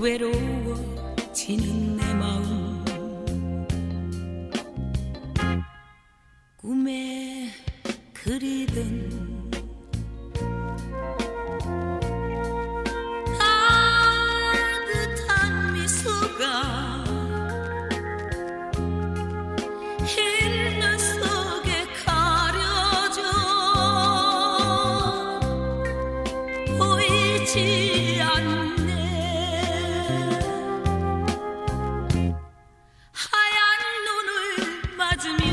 외로워지는 내 마음. 꿈에 그리던 따뜻한 미소가 흰눈 속에 가려져 보이지 않는 to me.